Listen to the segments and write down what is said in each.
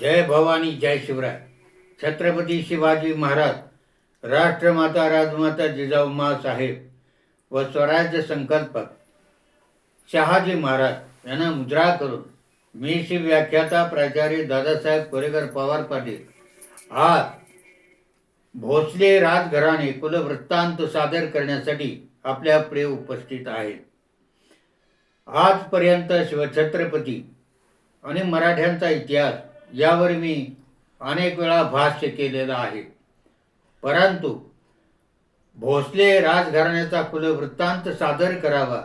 जय भवानी जय शिवराय. छत्रपती शिवाजी महाराज राष्ट्रमाता राजमाता जिजाऊ साहेब व स्वराज्य संकल्पक शहाजी महाराज यांना मुद्रा करून मी शिव व्याख्याता प्राचार्य दादासाहेब कोरेकर पवार पाटील आज भोसले राजघराणे कुलवृत्तांत सादर करण्यासाठी आपल्या पुढे उपस्थित आहेत आजपर्यंत शिवछत्रपती आणि मराठ्यांचा इतिहास यावर मी अनेक वेळा भाष्य केलेलं आहे. परंतु भोसले राजघराण्याचा कुलवृत्तांत सादर करावा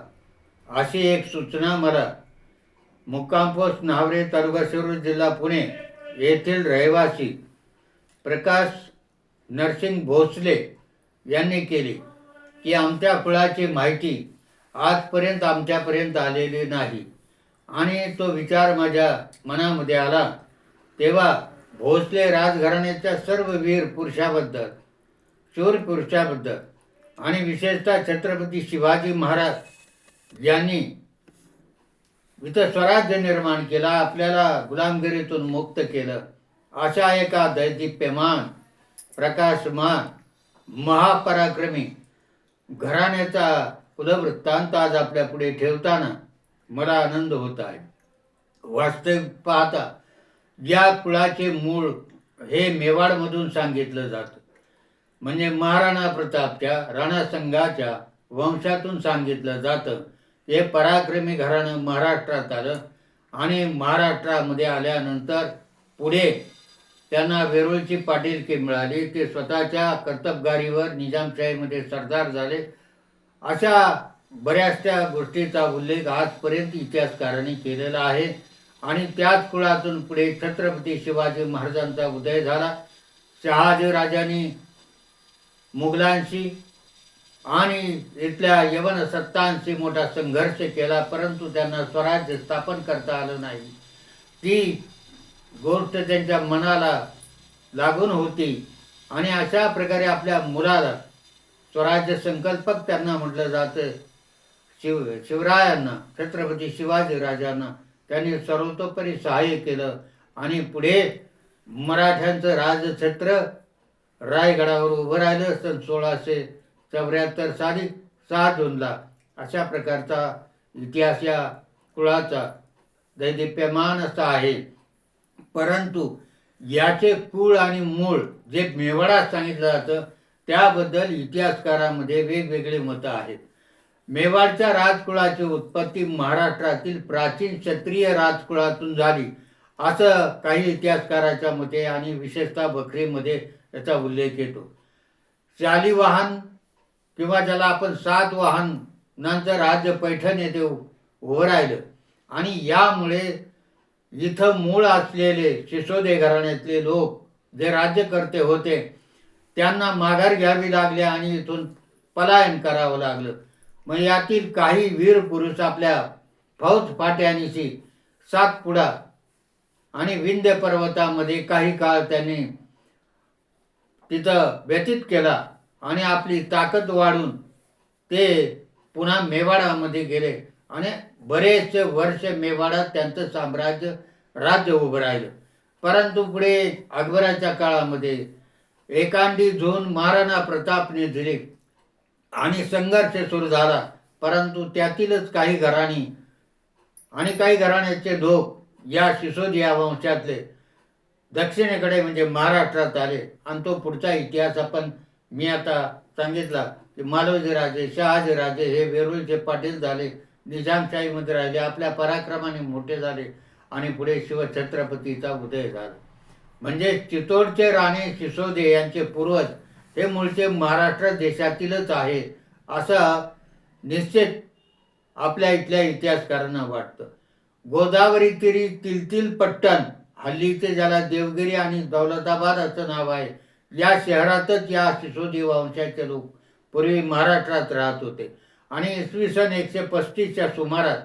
अशी एक सूचना मला मुक्कामपोस्ट न्हावरे नावरे तालुका शिरूर जिल्हा पुणे येथील रहिवासी प्रकाश नरसिंग भोसले यांनी केली की आमच्या कुळाची माहिती आजपर्यंत आमच्यापर्यंत आलेली नाही आणि तो विचार माझ्या मनामध्ये आला तेव्हा भोसले राजघराण्याच्या सर्व वीर पुरुषाबद्दल शूर पुरुषाबद्दल आणि विशेषतः छत्रपती शिवाजी महाराज यांनी इथं स्वराज्य निर्माण केला आपल्याला गुलामगिरीतून मुक्त केलं. अशा एका दैदिप्यमान प्रकाशमान महापराक्रमी घराण्याचा कुलवृत्तांत आज आपल्या पुढे ठेवताना मला आनंद होत आहे. वास्तविक पाहता या कुळाचे मूळ हे मेवाडमधून सांगितलं जातं. म्हणजे महाराणा प्रतापच्या राणासंघाच्या वंशातून सांगितलं जातं. हे पराक्रमी घराणं महाराष्ट्रात आलं आणि महाराष्ट्रामध्ये आल्यानंतर पुढे त्यांना वेरूळची पाटीलकी मिळाली. ते स्वतःच्या कर्तबगारीवर निजामशाहीमध्ये सरदार झाले. अशा बऱ्याचशा गोष्टीचा उल्लेख आजपर्यंत इतिहासकारांनी केलेला आहे. आणि त्याच कुळातून पुढे छत्रपती शिवाजी महाराजांचा उदय झाला. शहाजी राजांनी मुघलांशी आणि इथल्या यवन सत्तांशी मोठा संघर्ष केला परंतु त्यांना स्वराज्य स्थापन करता आलं नाही. ती गोष्ट त्यांच्या मनाला लागून होती आणि अशा प्रकारे आपल्या मुलाला स्वराज्य संकल्पक त्यांना म्हटलं जातं. शिव शिवरायांना छत्रपती शिवाजी राजांना. त्यांनी सर्वतोपरी सहाय्य केलं. आणि पुढे मराठ्यांचं राजछत्र रायगडावर उभं राहिलं. सन सोळाशे चौऱ्याहत्तर साली सहा जूनला अशा प्रकारचा इतिहास या कुळाचा दैदिप्यमान असा आहे. परंतु याचे कुळ आणि मूळ जे मेवडा सांगितलं जातं त्याबद्दल इतिहासकारामध्ये वेगवेगळे मतं आहेत. मेवाडच्या राजकुळाची उत्पत्ती महाराष्ट्रातील प्राचीन क्षत्रिय राजकुळातून झाली. असं काही इतिहासकाराच्या मते आणि विशेषतः बकरीमध्ये याचा उल्लेख येतो. शालिवाहन किंवा ज्याला आपण सात वाहनांचं राज्य पैठण येथे उभं राहिलं. आणि यामुळे इथं मूळ असलेले सिसोदे घराण्यातले लोक जे राज्यकर्ते होते त्यांना माघार घ्यावी लागली आणि इथून पलायन करावं लागलं. मग यातील काही वीर पुरुष आपल्या फौज फाट्यानिशी सातपुडा आणि विंध्य पर्वतामध्ये काही काळ त्यांनी तिथं व्यतीत केला आणि आपली ताकद वाढून ते पुन्हा मेवाडामध्ये गेले. आणि बरेचसे वर्ष मेवाडात त्यांचं साम्राज्य राज्य उभं राहिलं. परंतु पुढे अकबराच्या काळामध्ये एकांडी झोन महाराणा प्रतापने दिले. आणि संघर्ष सुरू झाला. परंतु त्यातीलच काही घराणी आणि काही घराण्याचे लोक या सिसोदिया वंशातले दक्षिणेकडे म्हणजे महाराष्ट्रात आले. आणि तो पुढचा इतिहास आपण मी आता सांगितला की मालवजी राजे शहाजी राजे हे वेरूळचे पाटील झाले. निजामशाहीमध्ये राहिले. आपल्या पराक्रमाने मोठे झाले. आणि पुढे शिवछत्रपतीचा उदय झाला. म्हणजे चितोडचे राणे सिसोदे यांचे पूर्वज हे मूळचे महाराष्ट्र देशातीलच आहे असं निश्चित आपल्या इथल्या इतिहासकारांना वाटतं. गोदावरी तिरी तिलतील पट्टण हल्लीचे ज्याला देवगिरी आणि दौलताबाद असं नाव आहे या शहरातच या सिसोदी वंशाचे लोक पूर्वी महाराष्ट्रात राहत होते. आणि इसवी सन एकशे पस्तीसच्या सुमारास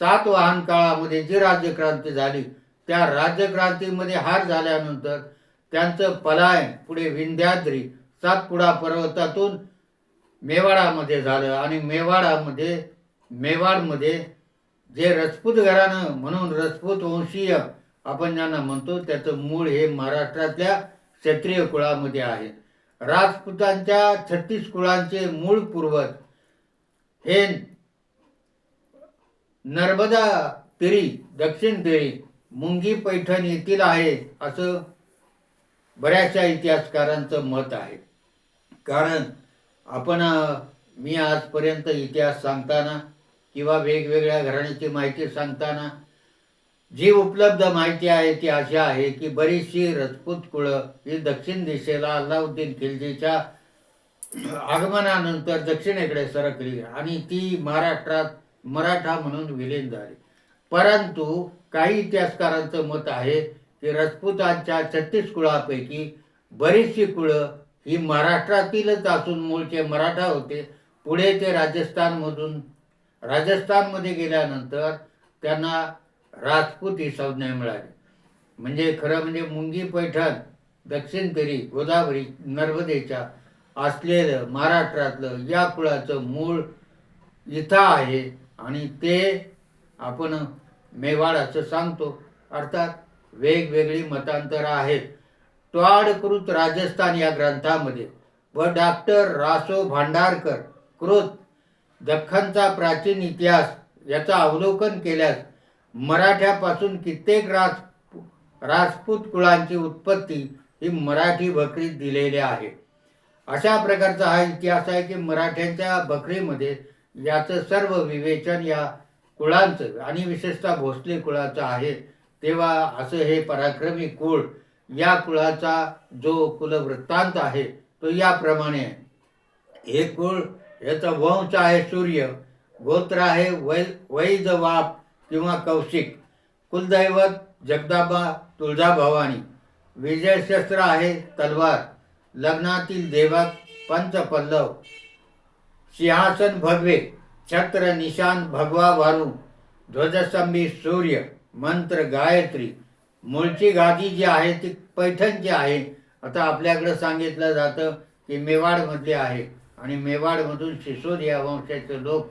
सात वाहन काळामध्ये जी राज्यक्रांती झाली त्या राज्यक्रांतीमध्ये हार झाल्यानंतर त्यांचं पलायन पुढे विंध्याद्री सातपुडा पर्वतातून मेवाडामध्ये झालं आणि मेवाडामध्ये मेवाडमध्ये जे रजपूत घराणं म्हणून रजपूत वंशीय आपण ज्यांना म्हणतो त्याचं मूळ हे महाराष्ट्रातल्या क्षत्रिय कुळामध्ये आहे. राजपुतांच्या छत्तीस कुळांचे मूळ पूर्वज हे नर्मदा तिरी दक्षिण तिरी मुंगी पैठण येथील आहे असं बऱ्याचशा इतिहासकारांचं मत आहे. कारण आपण मी आजपर्यंत इतिहास सांगताना किंवा वेगवेगळ्या घराण्याची माहिती सांगताना जी उपलब्ध माहिती आहे ती अशी आहे की बरीचशी रजपूत कुळं ही दक्षिण दिशेला अल्लाउद्दीन खिलजीच्या आगमनानंतर दक्षिणेकडे सरकली आणि ती महाराष्ट्रात मराठा म्हणून विलीन झाली. परंतु काही इतिहासकारांचं मत आहे की राजपुतांच्या छत्तीस कुळापैकी बरीचशी कुळं ही महाराष्ट्रातीलच असून मूळचे मराठा होते. पुढे ते राजस्थानमधून राजस्थानमध्ये गेल्यानंतर त्यांना राजपूत ही संज्ञा मिळाली. म्हणजे खरं म्हणजे मुंगी पैठण दक्षिण पेरी गोदावरी नर्मदेच्या असलेलं महाराष्ट्रातलं या कुळाचं मूळ इथं आहे आणि ते आपण मेवाड असं सांगतो. अर्थात वेगवेगळी मतांतरं आहेत. टोआडकृत राजस्थान या ग्रंथामध्ये व डॉक्टर रासो भांडारकर कृत दख्खनचा प्राचीन इतिहास याचं अवलोकन केल्यास मराठ्यापासून कित्येक राज राजपूत कुळांची उत्पत्ती ही मराठी बकरीत दिलेली आहे. अशा प्रकारचा हा इतिहास आहे की मराठ्यांच्या बकरीमध्ये याचं सर्व विवेचन या कुळांचं आणि विशेषतः भोसले कुळाचं आहे. तेव्हा असं हे पराक्रमी कुळ या कुळाचा जो कुलवृत्तांत आहे तो याप्रमाणे आहे. हे कुळ याचा वंश आहे सूर्य गोत्र आहे वै वैद वाप किंवा कौशिक कुलदैवत जगदाबा तुळजाभवानी विजयशस्त्र आहे तलवार लग्नातील देवक पंचपल्लव सिंहासन भगवे छत्र निशान भगवा वारू ध्वजस्तंभी सूर्य मंत्र गायत्री. मूळची गादी जी आहे ती पैठणची आहे आता आपल्याकडं सांगितलं जातं की मेवाडमधली आहे. आणि मेवाडमधून सिसोदिया वंशाचे लोक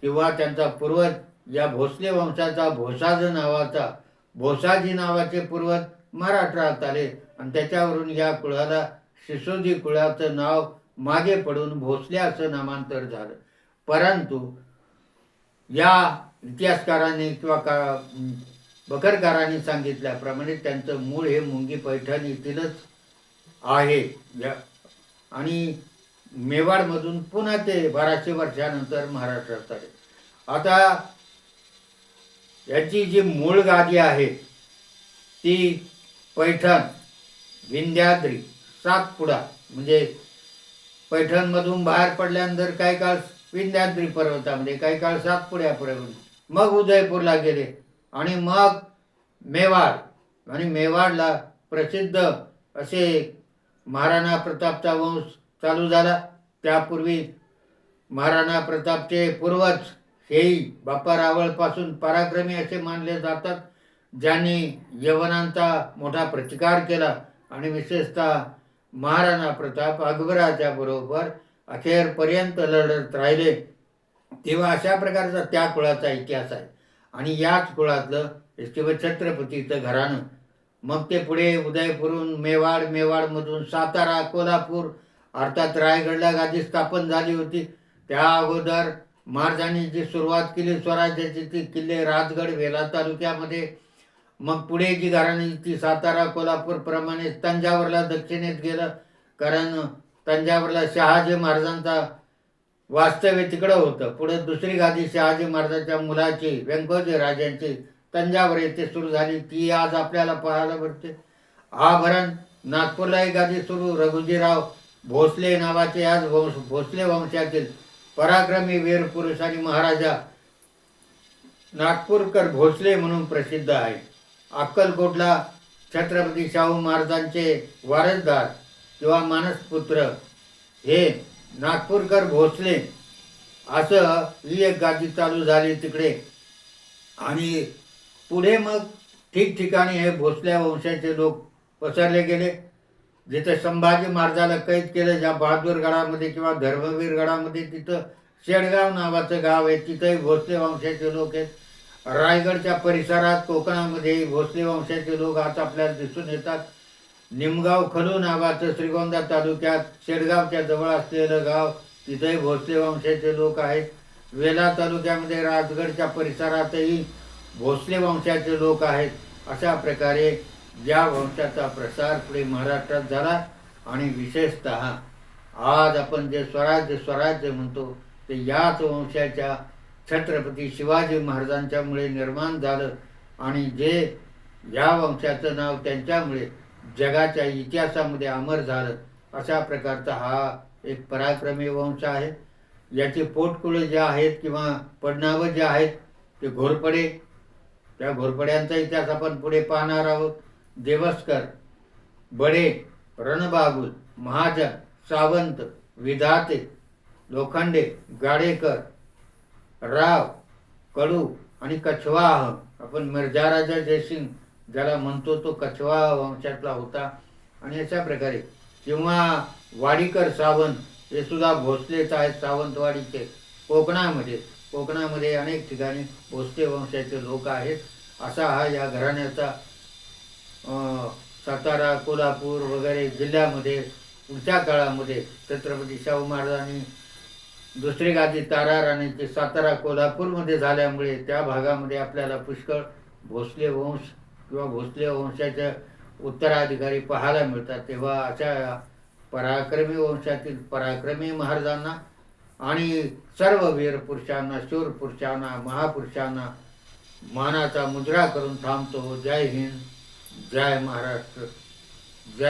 किंवा त्यांचा पूर्वज या भोसले वंशाचा भोसाज नावाचा भोसाजी नावाचे पूर्वज महाराष्ट्रात आले. आणि त्याच्यावरून या कुळाला सिसोदी कुळाचं नाव मागे पडून भोसले असं नामांतर झालं. परंतु या इतिहासकारांनी किंवा का बकरकारांनी सांगितल्याप्रमाणे त्यांचं मूळ हे मुंगी पैठण येथीलच आहे. आणि मेवाडमधून पुन्हा ते बाराशे वर्षानंतर महाराष्ट्रात आले. आता याची जी मूळ गादी आहे ती पैठण विंध्याद्री सातपुडा म्हणजे पैठणमधून बाहेर पडल्यानंतर काही काळ विंध्याद्री पर्वतामध्ये काही काळ सातपुड्या पर्वत मग उदयपूरला गेले. आणि मग मेवाड. आणि मेवाडला प्रसिद्ध असे महाराणा प्रतापचा वंश चालू झाला. त्यापूर्वी महाराणा प्रतापचे पूर्वज हेही बाप्पा रावळपासून पराक्रमी असे मानले जातात ज्यांनी यवनांचा मोठा प्रतिकार केला आणि विशेषतः महाराणा प्रताप अकबराच्या बरोबर अखेरपर्यंत लढत राहिले. तेव्हा अशा प्रकारचा त्या कुळाचा इतिहास आहे. आणि याच कुळातलं शिवछत्रपतीचं घराणं. मग ते पुढे उदयपूरून मेवाड मेवाडमधून सातारा कोल्हापूर अर्थात रायगडला गादी स्थापन झाली होती. त्या अगोदर महाराजांनी जी सुरुवात केली स्वराज्याची ती किल्ले राजगड वेला तालुक्यामध्ये. मग पुढे जी घराणी ती सातारा कोल्हापूरप्रमाणे तंजावरला दक्षिणेत गेलं. कारण तंजावरला शहाजी महाराजांचा वास्तव्य तिकडं होतं. पुढे दुसरी गादी शहाजी महाराजांच्या मुलाची व्यंकोजी राजांची तंजावर येथे सुरू झाली. ती आज आपल्याला पाहायला भेटते आभरण नागपूरला एक गादी सुरू. रघुजीराव भोसले नावाचे आज वंश भोसले वंशातील पराक्रमी वीर पुरुष आणि महाराजा नागपूरकर भोसले म्हणून प्रसिद्ध आहे. अक्कलकोटला छत्रपती शाहू महाराजांचे वारसदार किंवा मानसपुत्र हे नागपूरकर भोसले. असं ही एक गादी चालू झाली तिकडे. आणि पुढे मग ठिकठिकाणी हे भोसल्या वंशाचे लोक पसरले गेले. जिथं संभाजी महाराजाला कैद केलं ज्या बहादूरगडामध्ये किंवा धर्मवीर गडामध्ये तिथं शेडगाव नावाचं गाव आहे. तिथंही भोसले वंशाचे लोक आहेत. रायगडच्या परिसरात कोकणामध्ये भोसले वंशाचे लोक आज आपल्याला दिसून येतात. निमगाव खलू नावाचं श्रीगोंदा तालुक्यात शेडगावच्या जवळ असलेलं गाव तिथेही भोसले वंशाचे लोक आहेत. वेला तालुक्यामध्ये राजगडच्या परिसरातही भोसले वंशाचे लोक आहेत. अशा प्रकारे या वंशाचा प्रसार पुढे महाराष्ट्रात झाला आणि विशेषतः आज आपण जे स्वराज्य स्वराज्य म्हणतो ते याच वंशाच्या छत्रपती शिवाजी महाराजांच्यामुळे निर्माण झालं आणि जे या वंशाचं नाव त्यांच्यामुळे जगाच्या इतिहासामध्ये अमर झालं. अशा प्रकारचा हा एक पराक्रमी वंश आहे. याची पोटकुळे जे आहेत किंवा पडनावं जे आहेत ते घोरपडे. त्या घोरपड्यांचा इतिहास आपण पुढे पाहणार आहोत. देवस्कर बडे रणबागुल महाजन सावंत विधाते लोखंडे गाडेकर राव कडू आणि कछवाह. आपण मिर्जा राजा जयसिंग ज्याला म्हणतो तो कछवा वंशातला होता. आणि अशा प्रकारे किंवा वाडीकर सावंत हे सुद्धा भोसलेच आहेत सावंतवाडीचे. कोकणामध्ये कोकणामध्ये अनेक ठिकाणी भोसले वंशाचे लोक आहेत. असा हा या घराण्याचा सातारा कोल्हापूर वगैरे जिल्ह्यामध्ये पुढच्या काळामध्ये छत्रपती शाहू महाराजांनी दुसरी गादी तारा राणीची सातारा कोल्हापूरमध्ये झाल्यामुळे त्या भागामध्ये आपल्याला पुष्कळ भोसले वंश किंवा भोसले वंशाच्या उत्तराधिकारी पाहायला मिळतात तेव्हा अशा पराक्रमी वंशातील पराक्रमी महाराजांना आणि सर्व वीर पुरुषांना शूर पुरुषांना महापुरुषांना मानाचा मुजरा करून थांबतो. जय हिंद जय महाराष्ट्र.